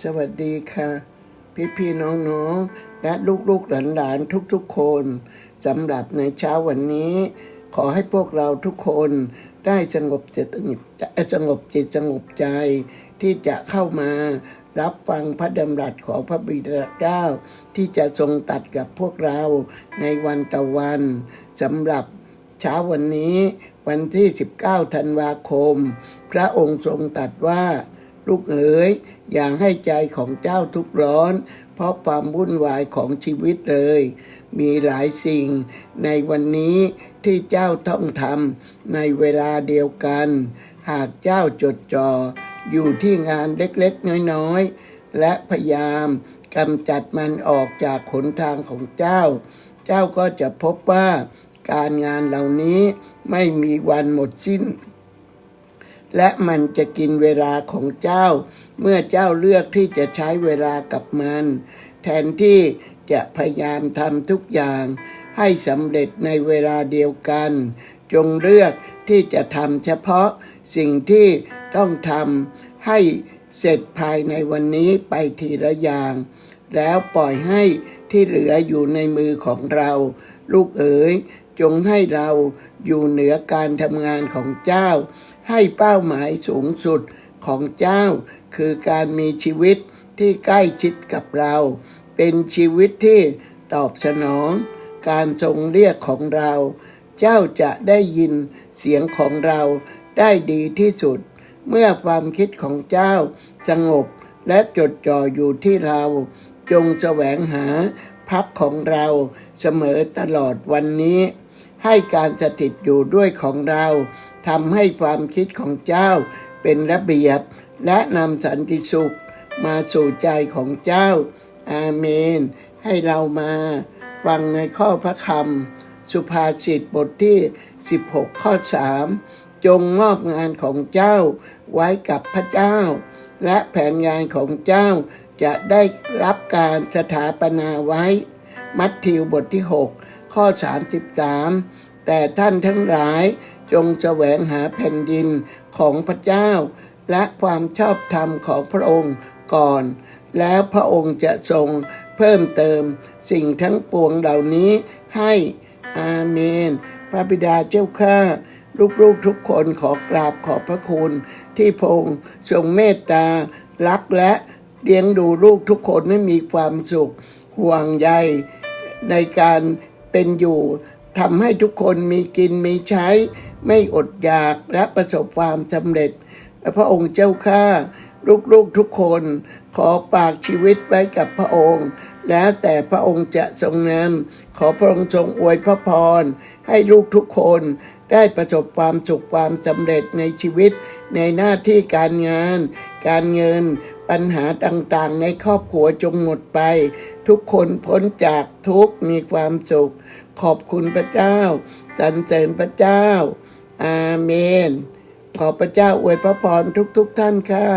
สวัสดีค่ะ พี่พี่ๆน้องๆและลูกๆหลานๆทุกๆคนสำหรับในเช้าวันนี้ ขอให้พวกเราทุกคนได้สงบจิตสงบจิตสงบใจ ที่จะเข้ามารับฟังพระดำรัสของพระบิดาเจ้า ที่จะทรงตัดกับพวกเราในวันตะวันสำหรับเช้าวันนี้วันที่ 19 ธันวาคม พระองค์ทรงตรัสว่า ลูกเอ๋ยอย่าให้ใจของเจ้าทุกข์ร้อน เพราะความวุ่นวายของชีวิตเลย มีหลายสิ่งในวันนี้ที่เจ้าต้องทำในเวลาเดียวกัน หากเจ้าจดจ่ออยู่ที่งานเล็กๆ น้อยๆ และพยายามกำจัดมันออกจากขนทางของเจ้า เจ้าก็จะพบว่าการงานเหล่านี้ไม่มีวันหมดสิ้น และมันจะกินเวลาของเจ้า เมื่อเจ้าเลือกที่จะใช้เวลากับมัน แทนที่จะพยายามทำทุกอย่าง ให้สำเร็จในเวลาเดียวกัน จงเลือกที่จะทำเฉพาะสิ่งที่ต้องทำให้เสร็จภายในวันนี้ไปทีละอย่าง แล้วปล่อยให้ที่เหลืออยู่ในมือของเรา ลูกเอ๋ย จงให้เราอยู่เหนือการทำงานของเจ้า ให้เป้าหมายสูงสุดของเจ้า คือการมีชีวิตที่ใกล้ชิดกับเรา เป็นชีวิตที่ตอบสนอง การทรงเรียกของเรา เจ้าจะได้ยินเสียงของเราได้ดีที่สุด เมื่อความคิดของเจ้าสงบและจดจ่ออยู่ที่เรา จงแสวงหาพักของเราเสมอตลอดวันนี้ ให้การสถิตอยู่ด้วยของเราทำให้ความคิดของเจ้าเป็นระเบียบและนำสันติสุขมาสู่ใจของเจ้า อาเมน ให้เรามาฟังในข้อพระคำสุภาษิตบทที่ 16 ข้อ 3 จงมอบงานของเจ้าไว้กับพระเจ้า และแผนงานของเจ้าจะได้รับการสถาปนาไว้ มัทธิวบทที่ 6 ข้อ 33 แต่ท่านทั้งหลายจงแสวงหาแผ่นดินของพระเจ้า และความชอบธรรมของพระองค์ก่อน แล้วพระองค์จะทรงเพิ่มเติมสิ่งทั้งปวงเหล่านี้ให้อาเมน พระบิดาเจ้าข้าลูกๆทุกคนขอกราบขอบพระคุณ ที่พระองค์ทรงเมตตา รักและเลี้ยงดูลูกทุกคนให้มีความสุข ห่วงใยในการ เป็นอยู่ทำให้ทุกคนมีกินมีใช้ ไม่อดอยากและประสบความสำเร็จ พระองค์เจ้าข้าลูกๆทุกคนขอฝากชีวิตไว้กับพระองค์ แล้วแต่พระองค์จะทรงนำขอพระองค์ทรงอวยพระพร ให้ลูกทุกคนได้ประสบความสุขความสำเร็จในชีวิตในหน้าที่การงาน การเงิน ปัญหาต่างๆ ในครอบครัวจงหมดไป ทุกคนพ้นจากทุกข์มีความสุข ขอบคุณพระเจ้าสรรเสริญพระเจ้า อาเมน ขอพระเจ้าอวยพระพรทุกๆทท่านค่ะ